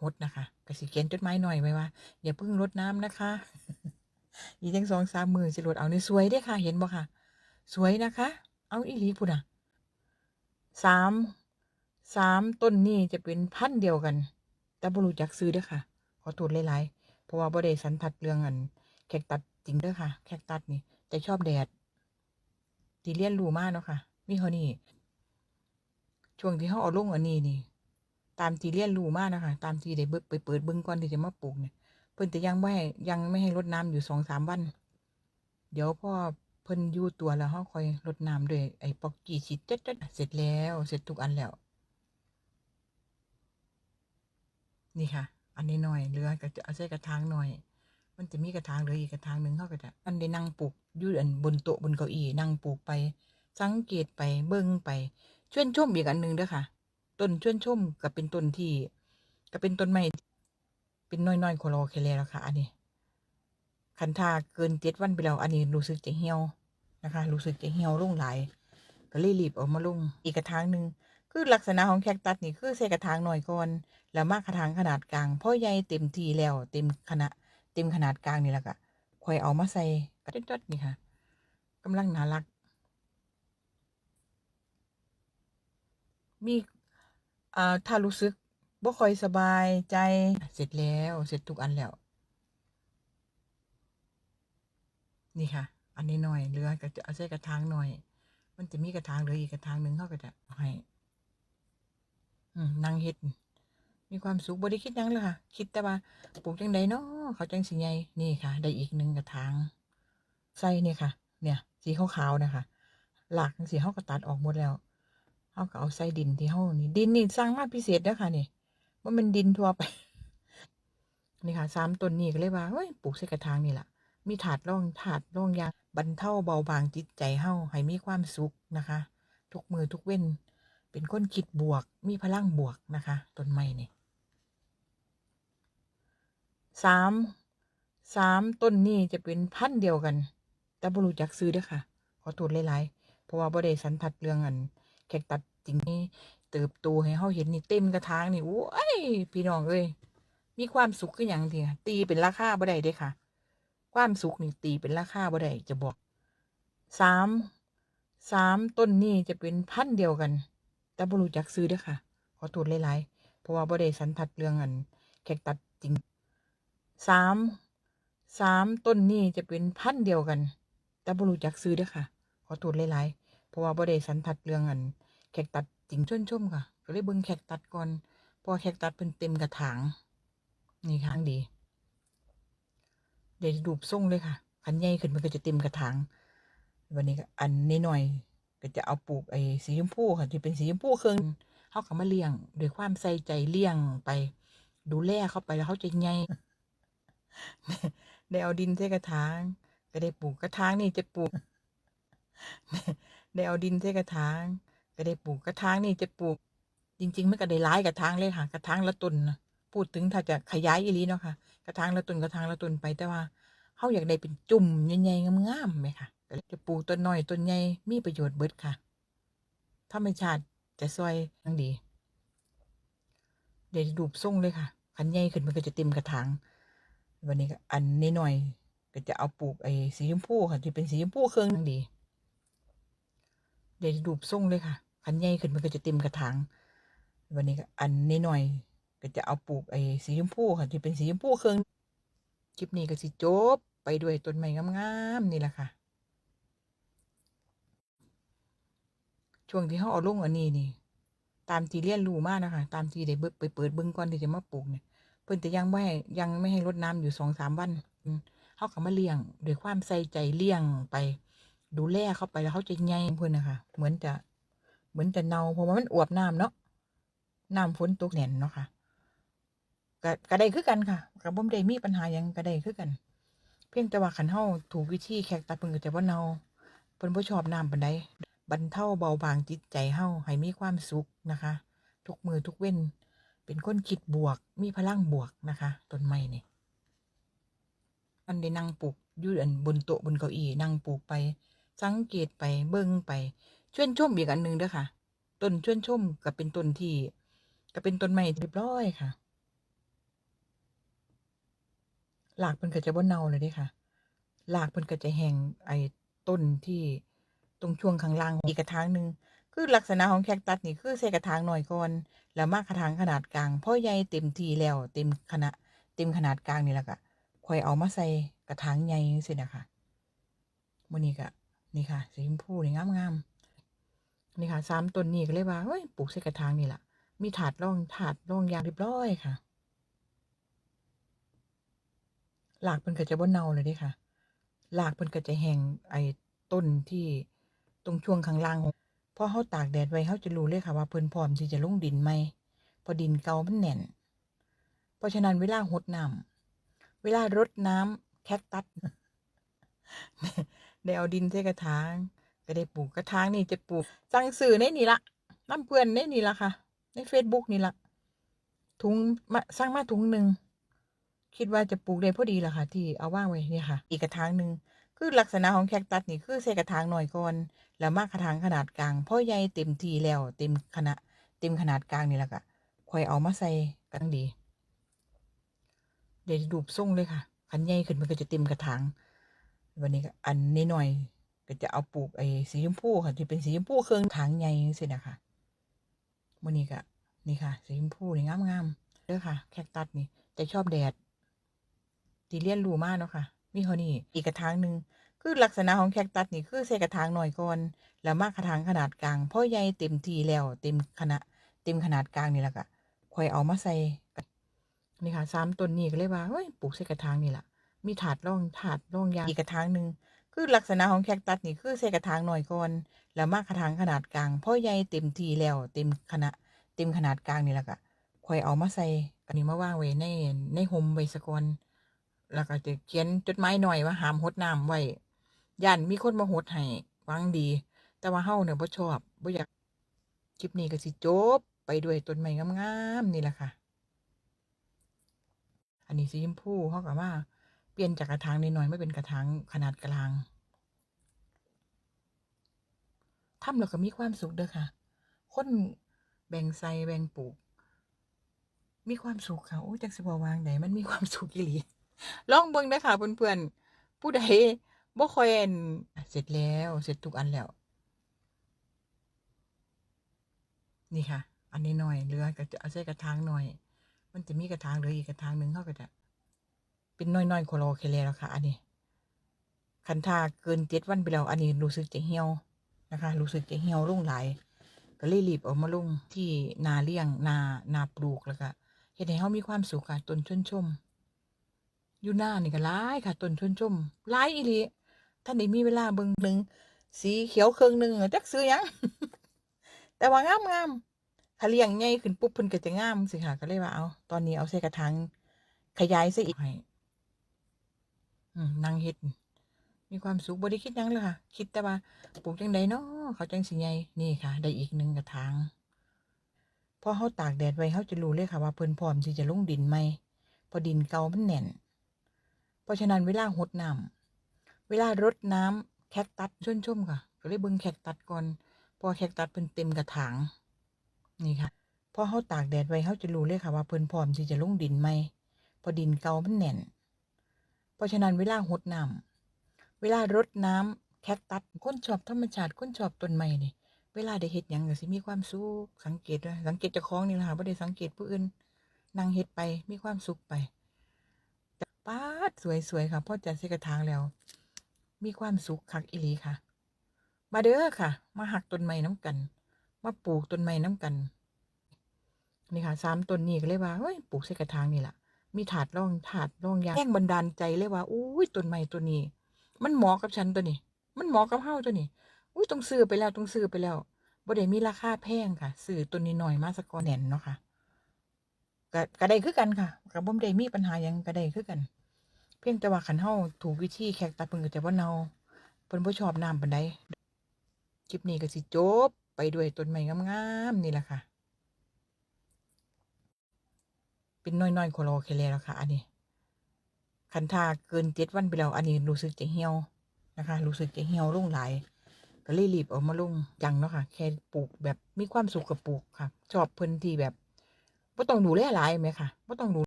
หดนะคะกสิเขียนจดหมายหน่อยไว้ว่าอย่าเพิ่งรดน้ำนะคะ อีกจังสองสามหมือสิรดเอาในสวยด้ค่ะ เห็นบ่ค่ะ สวยนะคะ เอาอีหลีพุ่นอะสามสามต้นนี้จะเป็นพันเดียวกัน แต่บรูจักซื้อเด้อค่ะ ขอโทษหลายๆเพราะว่าบ่ได้สันทัดเรื่องอันแขกตัดจริงเด้อค่ะ แขกตัดนี่แต่ชอบแดดที่เรียนรูมากเนาะค่ะ มีเท่านี้ช่วงที่เขาเอาลงอันนี้นี่ ตามที่เรียนรู้มานะคะ ตามที่ได้เบิกไปเปิดเบิ่งก่อนที่จะมาปลูกเนี่ยเพิ่นจะยังไม่ให้ยังไม่ให้รดน้ำอยู่สองสามวัน เดี๋ยวพ่อเพิ่นยู่ตัวแล้วเขาค่อยรดน้ำด้วยไอ้ปอกกี้ฉีดจัดจัดเสร็จแล้วเสร็จทุกอันแล้ว นี่ค่ะ อันนี้หน่อยเหลือก็จะเอาใส่กระถางหน่อย มันจะมีกระถางเหลืออีกกระถางหนึ่งเขาก็จะอันได้นั่งปลูกยู่อันบนโต๊ะบนเก้าอี้นั่งปลูกไป สังเกตไปเบิ่งไปชวนชมอีกอันหนึ่งเด้อค่ะ ต้นชวนชมก็เป็นต้นที่ก็เป็นต้นไม้เป็นน้อยๆโคโลเคเลแล้วค่ะ อันนี้คันทาเกินเจ็ดวันไปแล้ว อันนี้รู้สึกจะเหี่ยวนะคะรู้สึกจะเหี่ยวลงหลาย ก็เลยรีบออกมาลุ่งอีกกระถางหนึ่งคือลักษณะของแคคตัสนี่คือใส่กระถางหน่อยก่อนแล้วมากระถางขนาดกลางพ่อใหญ่เต็มทีแล้ว เต็มขนาดเต็มขนาดกลางนี่แหละก็ค่อยเอามาใส่กระจดๆนี่ค่ะกำลังน่ารัก มี อ่าถ้ารู้สึกบ่ค่อยสบายใจเสร็จแล้วเสร็จทุกอันแล้ว นี่ค่ะ อันนี้หน่อยเหลือก็จะเอาใส่กระถางหน่อย มันจะมีกระถางเหลืออีกกระถางหนึ่งเขาก็จะให้นั่งเฮ็ดมีความสุขบ่ได้คิดยังเลยค่ะ คิดแต่ว่าปลูกจังใดเนาะเขาจังสิใหญ่นี่ค่ะ ได้อีกหนึ่งกระถางใส่เนี่ยค่ะ เนี่ย สีขาวๆนะคะ หลากสีเขาก็ตัดออกหมดแล้ว เขาก็เอาใส่ดินที่เขานี่ดินนี่สร้างมาพิเศษเด้อค่ะนี่ว่ามันดินทั่วไป นี่ค่ะสามต้นนี้ก็เลยว่าเฮ้ยปลูกใส่กระถางนี่แหละมีถาดร่องถาดร่องยางบรรเทาเบาบางจิตใจเฮาให้มีความสุขนะคะ ทุกมือทุกเว้น เป็นคนคิดบวก มีพลังบวกนะคะต้นไม้นี่สามสามต้นนี้จะเป็นพันเดียวกัน แต่บรูจักซื้อเด้อค่ะ ขอโทษหลายๆเพราะว่าบ่ได้สันทัดเรื่องอัน แขกตัดจริงนี่เติบโตให้เฮาเห็นนี่เต็มกระถางนี่โอ้ยพี่น้องเอ้ยมีความสุขคือหยังทียตีเป็นราคาบ่ได้เด้ค่ะ ความสุขนี่ตีเป็นราคาบ่ได้จะบอกสามสามต้นนี้จะเป็นพันเดียวกัน แต่บรูจักซื้อเด้อค่ะ ขอโทษหลายๆเพราะว่าบ่ได้สันทัดเรื่องอันแขกตัดจริงสามสามต้นนี้จะเป็นพันเดียวกัน แต่บรูจักซื้อเด้อค่ะ ขอโทษหลายๆ เพราะว่าบ่ได้สันทัดเรื่องอันแขกตัดจริงชวนชมค่ะก็เลยเบิ่งแขกตัดก่อนพอแขกตัดเป็นเต็มกระถางนี่ค้างดีเดี๋ยวดูบส่งเลยค่ะคันใหญ่ขึ้นมันก็จะเต็มกระถางวันนี้อันนี้หน่อยก็จะเอาปลูกไอ้สีชมพูค่ะที่เป็นสีชมพูเครื่องเขาก็มาเลี้ยงด้วยความใส่ใจเลี้ยงไป ดูแลเขาไปแล้วเขาจะใหญ่ได้เอาดินใส่กระถาง ก็ได้ปลูกกระถางนี่จะปลูก ได้เอาดินใส่กระถางก็ได้ปลูกกระถางนี่จะปลูก จริง ๆ มันก็ได้หลายกระถางเลยค่ะกระถางละต้นนะพูดถึงถ้าจะขยายอีลีเนาะค่ะกระถางละต้นกระถางละต้นไปแต่ว่าเขาอยากได้เป็นจุ่มใหญ่ๆงามๆไหมค่ะจะปลูกต้นน้อยต้นใหญ่มีประโยชน์เบิดค่ะธรรมชาติจะซอยทั้งดี เดี๋ยวดูบส่งเลยค่ะคันใหญ่ขึ้นมันก็จะเต็มกระถางวันนี้ก็อันนี้หน่อยก็จะเอาปลูกไอ้สีชมพูค่ะที่เป็นสีชมพูเครื่องทั้งดี เดี๋ยวดูบส่งเลยค่ะคันใหญ่ขึ้นมันก็จะเต็มกระถางวันนี้อันนี้หน่อยก็จะเอาปลูกไอ้สีชมพูค่ะที่เป็นสีชมพูเครื่องคลิปนี้ก็สิจบไปด้วยต้นไม้งามๆนี่แหละค่ะ ช่วงที่เขาเอาลงอันนี้นี่ ตามที่เรียนรู้มากนะคะ ตามที่ได้เบิไปเปิดเบิ่งก่อนที่จะมาปลูกเนี่ยเพิ่นจะยังไม่ให้ยังไม่ให้รดน้ำอยู่สองสามวันเขาก็มาเลี้ยงด้วยความใส่ใจเลี้ยงไป ดูแลเขาไปแล้วเขาจะใหญ่เพิ่อนนะคะเหมือนจะเหมือนจะเน่าเพราะว่ามันอวบน้ำเนาะน้ำฝนตกแน่นเนาะค่ะก็ก็ได้คือกันค่ะกับบ่ได้มีปัญหายังก็ได้คือกัน เพียงแต่ว่าคันเฮาถูกวิธีแขกตัดเพิ่นก็จะบ่เน่าเพิ่นบ่ชอบน้ำปานใดบรรเทาเบาบางจิตใจเฮาให้มีความสุขนะคะ ทุกมือทุกเว้น เป็นคนคิดบวก มีพลังบวกนะคะต้นไม้นี่อันได้นั่งปลูกยู่อันบนโต๊ะบนเก้าอี้นั่งปลูกไป สังเกตไปเบิ่งไปชวนชมอีกอันหนึ่งเด้อค่ะ ต้นชวนชมก็เป็นต้นที่ก็เป็นต้นไม้เรียบร้อยค่ะรากเพิ่นก็จะบ่เน่าเลยเด้ค่ะรากเพิ่นก็จะแห้งไอ้ต้นที่ตรงช่วงข้างล่างอีกกระถางหนึ่งคือลักษณะของแคคตัสนี่คือใส่กระถางหน้อยก่อนแล้วมากระถางขนาดกลางพ่อใหญ่เต็มทีแล้วเต็มขนาดเต็มขนาดกลางนี่แหละก็ค่อยเอามาใส่กระถางใหญ่จังซี่นะคะมื้อนี้ก็ นี่ค่ะ สีชมพูนี่งามๆนี่ค่ะสามต้นนี้ก็เลยว่าเฮ้ยปลูกใส่กระถางนี่แหละมีถาดรองถาดรองยางเรียบร้อยค่ะรากเพิ่นก็จะบ่เน่าเลยด้ค่ะรากเพิ่นก็จะแห้งไอ้ต้นที่ตรงช่วงข้างล่างพอเฮาตากแดดไว้เฮาจะรู้เลยค่ะว่าเพิ่นพร้อมที่จะลงดินใหมพอดินเก่ามันแน่น เพราะฉะนั้นเวลารดน้ำเวลารดน้ำแคคตัส ได้เอาดินใส่กระถางก็ได้ปลูกกระถางนี่จะปลูกสั่งซื้อในนี่ละน้ำเพื่อนในนี่ละค่ะ ใน Facebook นี่ละถุงมาสร้างมาถุงหนึ่งคิดว่าจะปลูกได้พอดีละค่ะ ที่เอาว่างไว้เนี่ยค่ะ อีกกระถางหนึ่งคือลักษณะของแคคตัสนี่คือใส่กระถางหน่อยก่อนแล้วมากกระถางขนาดกลางพ่อใหญ่เต็มทีแล้ว เต็มขนาดเต็มขนาดกลางนี่แหละค่ะคอยเอามาใส่กันดี เดี๋ยวดูบส่งเลยค่ะคันใหญ่ขึ้นมันก็จะเต็มกระถาง วันนี้ก็อันนี้หน่อยๆก็จะเอาปลูกไอ้สีชมพูค่ะที่เป็นสีชมพูเครื่องถางใหญ่สินะคะวันนี้ก็นี่ค่ะ สีชมพูนี่งามๆเด้อค่ะ แคคตัสนี่แต่ชอบแดดตีเลียนรูมากเนาะค่ะมีเท่านี้อีกกระถางหนึ่งคือลักษณะของแคคตัสนี่คือใส่กระถางหน่อยก่อนแล้วมากกระถางขนาดกลางพ่อใหญ่เต็มทีแล้วเต็มขนาดเต็มขนาดกลางนี่แหละค่ะค่อยเอามาใส่นนี่ค่ะสามต้นนี้ก็เลยว่าเฮ้ยปลูกใส่กระถางนี่แหละ มีถาดร่องถาดร่องยางอีกกระถางหนึ่งคือลักษณะของแคคตัสนี่คือใส่กระถางหน่อยก่อนแล้วมากกระถางขนาดกลางพอใหญ่เต็มทีแล้วเต็มขนาดเต็มขนาดกลางนี่แหละค่ะค่อยเอามาใส่กันนี้มาว่างไว้ในในโฮมไว้สกอนแล้วก็จะเขียนจดหมายหน่อยว่าห้ามหดน้ำไว้ย่านมีคนมาหดให้วังดี แต่ว่าเฮาเนี่ยบ่ชอบบ่อยากคลิปนี้ก็สิจบไปด้วยต้นไม้งามๆนี่แหละค่ะ อันนี้สีชมพูเขากับว่า ลี่ยนจากกระถางนิดหน่อยไม่เป็นกระถางขนาดกลางทำแล้วก็มีความสุขเด้อค่ะ คนแบ่งใส่แบ่งปลูก มีความสุขค่ะ โอ้จักสิบวางไหนมันมีความสุขอีหลีลองเบิ่งเด้อค่ะเพื่อนๆ ผู้ใดบ่คอยเอันเสร็จแล้วเสร็จทุกอันแล้ว นี่ค่ะ อันนี้หน่อยเหลือก็จะเอาใส่กระถางหน่อย มันจะมีกระถางเหลืออีกกระถางหนึ่งเข้าก็จะ เป็นน้อยๆโคโลเคลแล้วค่ะ อันนี้คันทาเกินเจ็ดวันไปแล้ว อันนี้รู้สึกจะเหี่ยวนะคะ รู้สึกจะเหี่ยวลงหลายก็เลยรีบเออกมาลงที่นาเลี้ยงนานาปลูกแล้วก็เห็นให้เขามีความสุขค่ะต้นชนชมอยู่หน้านี่ก็หลายค่ะต้นชนชมหลายอีหลีท่านได้มีเวลาเบิ่งหนึ่งสีเขียวเครื่องหนึ่งอะจักซื้อยังแต่ว่างามงามๆถ้าเลี้ยงใหญ่ขึ้นปุ๊บเพิ่นก็จะงามสิค่ะก็เลยว่าเอาตอนนี้เอาใส่กระถางขยายซะอีกให้ นางเฮ็ด มีความสุขบ่ได้คิดยังเลยค่ะ คิดแต่ว่าปลูกจังใดเนาะเขาจังสิใหญ่นี่ค่ะ ได้อีกหนึ่งกระถางพอเฮาตากแดดไว้เฮาจะรู้เลยค่ะว่าเพิ่นพร้อมที่จะลงดินใหมพอดินเก่ามันแน่น เพราะฉะนั้นเวลารดน้ำเวลารดน้ำแคคตัสชุ่ชมๆค่ะ ก็เลยเบิ่งแคคตัสก่อน พอแคคตัสเพิ่นเต็มกระถาง นี่ค่ะ พอเฮาตากแดดไว้เฮาจะรู้เลยค่ะว่าเพิ่นพร้อมที่จะลงดินใหมพอดินเก่ามันแน่น ราะฉะนั้นเวลารดน้ำเวลารดน้ำแคคตัสคนชอบธรรมชาติคนชอบต้นไม้นี่เวลาได้เฮ็ดหยังก็สิมีความสุขสังเกตด้วยสังเกตเจ้าของนี่แหละค่ะบ่ได้สังเกตผู้อื่นนั่งเฮ็ดไปมีความสุขไปแต่ป๊าดสวยๆค่ะพ่อจัดใส่กระถางแล้ว มีความสุขคักอีหลีค่ะ มาเด้อค่ะ มาหักต้นไม้น้ำกัน มาปลูกต้นไม้น้ำกัน นี่ค่ะสามต้นนี้ก็เลยว่าเฮ้ยปลูกใส่กระถางนี่แหละ มีถาดร่องถาดร่องยางแรงบันดาลใจเลยว่าอุ้ยต้นไม้ตัวนี้ มันเหมาะกับฉันตัวนี้ มันเหมาะกับเฮาตัวนี้อุ้ยต้องซื้อไปแล้วต้องซื้อไปแล้วบ่ได้มีราคาแพงค่ะซื้อตัวนี้หน่อยมาสกก่อนแน่นเนาะค่ะก็ก็ได้คือกันค่ะก็บ่ได้มีปัญหายังก็ได้คือกัน เพียงแต่ว่าคันเฮาถูกวิธีแขกตัดเพิ่นก็จะบ่เนาเพิ่นบ่ชอบน้ำปานใดคลิปนี้ก็สิจบไปด้วยต้นไม้งามๆนี่แหละค่ะ เป็นน้อยๆโคโลเคเลแล้วค่ะ อันนี้คันทาเกินเจ็ดวันไปแล้ว อันนี้รู้สึกจะเหี่ยวนะคะรู้สึกจะเหี่ยวลงหลาย ก็เลยรีบเอามาลุ่งจังเนาะค่ะ แค่ปลูกแบบมีความสุขกับปลูกค่ะ ชอบพื้นที่แบบบ่ต้องดูแลหลายไหมค่ะบ่ต้องดู